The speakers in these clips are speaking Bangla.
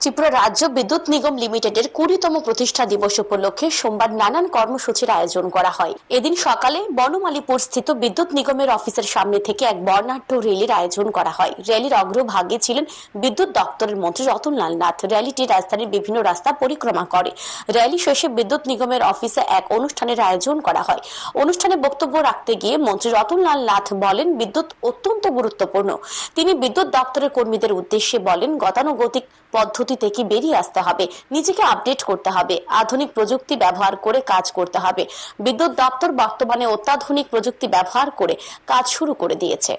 ত্রিপুরা রাজ্য বিদ্যুৎ নিগম লিমিটেডের কুড়িতম প্রতিষ্ঠা দিবস উপলক্ষে সোমবার নানান কর্মসূচির আয়োজন করা হয়। এদিন সকালে বনমালীপুর স্থিত বিদ্যুৎ নিগমের অফিসের সামনে থেকে এক বর্ণাঢ্য র্যালির আয়োজন করা হয়। র্যালির অগ্রভাগে ছিলেন বিদ্যুৎ দপ্তরের মন্ত্রী রতনলাল নাথ। র্যালিটি রাজধানীর বিভিন্ন রাস্তা পরিক্রমা করে। র্যালি শেষে বিদ্যুৎ নিগমের অফিসে এক অনুষ্ঠানের আয়োজন করা হয়। অনুষ্ঠানে বক্তব্য রাখতে গিয়ে মন্ত্রী রতনলাল নাথ বলেন, বিদ্যুৎ অত্যন্ত গুরুত্বপূর্ণ। তিনি বিদ্যুৎ দপ্তরের কর্মীদের উদ্দেশ্যে বলেন, গতানুগতিক পদ্ধতি থেকে বেরিয়ে আসতে হবে। নিজেকে আপডেট করতে হবে। আধুনিক প্রযুক্তি ব্যবহার করে কাজ করতে হবে। বিদ্যুৎ দপ্তর বর্তমানে অত্যাধুনিক প্রযুক্তি ব্যবহার করে কাজ শুরু করে দিয়েছে।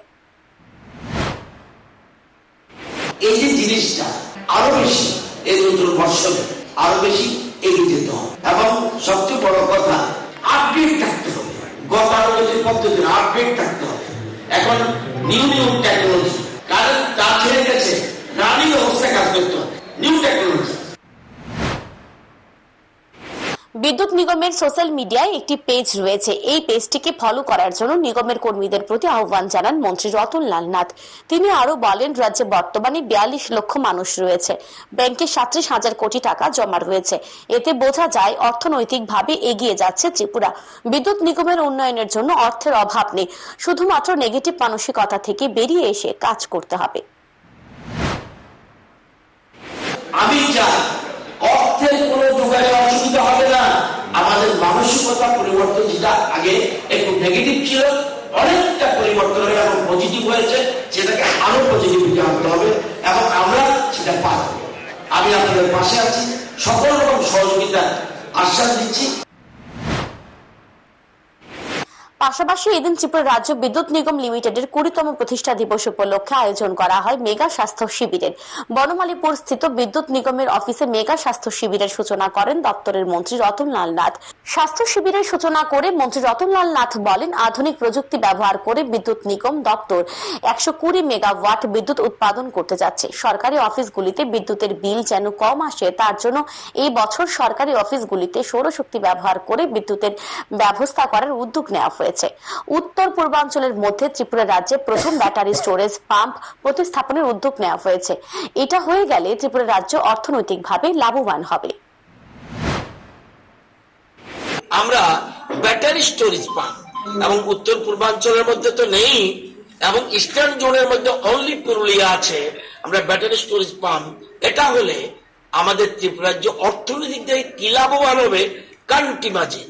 এই যে জিনিসটা আরও বেশি এই নতুন আরও বেশি এগিয়ে যেতে হবে। এবং সবচেয়ে বড় কথা আপডেট থাকতে হবে। আপডেট থাকতে হবে। এখন নিউ নিউ টেকনোলজি কারণ তা ছেড়ে গেছে রানিং অবস্থায় কাজ করতে বিদ্যুৎ নিগমের সোশ্যাল মিডিয়ায় একটি পেজ রয়েছে। এই পেজটিকে ফলো করার জন্য নিগমের কর্মীদের প্রতি আহ্বান জানান মন্ত্রী রতনলাল নাথ। তিনি আরও বলেন, রাজ্যে বর্তমানে বিয়াল্লিশ লক্ষ মানুষ রয়েছে। ব্যাংকে সাতত্রিশ হাজার কোটি টাকা জমা রয়েছে। এতে বোঝা যায়, অর্থনৈতিকভাবে এগিয়ে যাচ্ছে ত্রিপুরা। বিদ্যুৎ নিগমের উন্নয়নের জন্য অর্থের অভাব নেই। শুধুমাত্র নেগেটিভ মানসিকতা থেকে বেরিয়ে এসে কাজ করতে হবে। আমি চাই অর্থের কোনো যোগাযোগ অসুবিধা হবে না। আমাদের মানসিকতা পরিবর্তন যেটা আগে একটু নেগেটিভ ছিল, অনেকটা পরিবর্তন হয়ে এবং পজিটিভ হয়েছে, সেটাকে আরও পজিটিভিটি আনতে হবে এবং আমরা সেটা পারব। আমি আপনাদের পাশে আছি, সকল রকম সহযোগিতা আশ্বাস দিচ্ছি। পাশাপাশি এদিন ত্রিপুরা রাজ্য বিদ্যুৎ নিগম লিমিটেডের কুড়িতম প্রতিষ্ঠা দিবস উপলক্ষে আয়োজন করা হয় মেগা স্বাস্থ্য শিবিরের। বনমালীপুর স্থিত বিদ্যুৎ নিগমের অফিসে মেগা স্বাস্থ্য শিবিরের সূচনা করেন দপ্তরের মন্ত্রী রতনলাল নাথ। স্বাস্থ্য শিবিরের সূচনা করে মন্ত্রী রতনলাল নাথ বলেন, আধুনিক প্রযুক্তি ব্যবহার করে বিদ্যুৎ নিগম দপ্তর একশো কুড়ি মেগাওয়াট বিদ্যুৎ উৎপাদন করতে যাচ্ছে। সরকারি অফিসগুলিতে বিদ্যুতের বিল যেন কম আসে, তার জন্য এই বছর সরকারি অফিসগুলিতে সৌরশক্তি ব্যবহার করে বিদ্যুতের ব্যবস্থা করার উদ্যোগ নেওয়া হয়েছে। উত্তর পূর্বাঞ্চলের মধ্যে ত্রিপুরা রাজ্যে প্রথম ব্যাটারি স্টোরেজ পাম্প প্রতিস্থাপনের উদ্যোগ নেওয়া হয়েছে। এটা হয়ে গেলে ত্রিপুরা রাজ্য অর্থনৈতিকভাবে লাভবান হবে। আমরা ব্যাটারি স্টোরেজ পাম এবং উত্তর পূর্বাঞ্চলের মধ্যে তো নেই, এবং ইস্টার্ন জোনের মধ্যে অনলি পুরুলিয়া আছে, আমরা ব্যাটারি স্টোরেজ পাম। এটা হলে আমাদের ত্রিপুরার যে অর্থনৈতিক থেকে কি লাভবান হবে কান্টি মাঝে।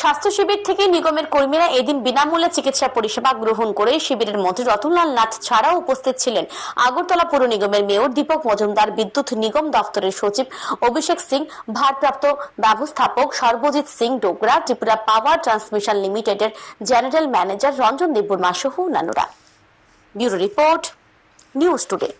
স্বাস্থ্য শিবির থেকে নিগমের কর্মীরা এদিন বিনামূল্যে চিকিৎসা পরিষেবা গ্রহণ করে শিবিরের মধ্যে রতনলাল নাথ ছাড়াও উপস্থিত ছিলেন। আগরতলা পুর নিগমের মেয়র দীপক মজুমদার, বিদ্যুৎ নিগম দপ্তরের সচিব অভিষেক সিং, ভারপ্রাপ্ত ব্যবস্থাপক সর্বজিৎ সিং ডোগরা, ত্রিপুরা পাওয়ার ট্রান্সমিশন লিমিটেডের জেনারেল ম্যানেজার রঞ্জন দেববর্মা সহ অন্যান্যরা। Bureau report, news today.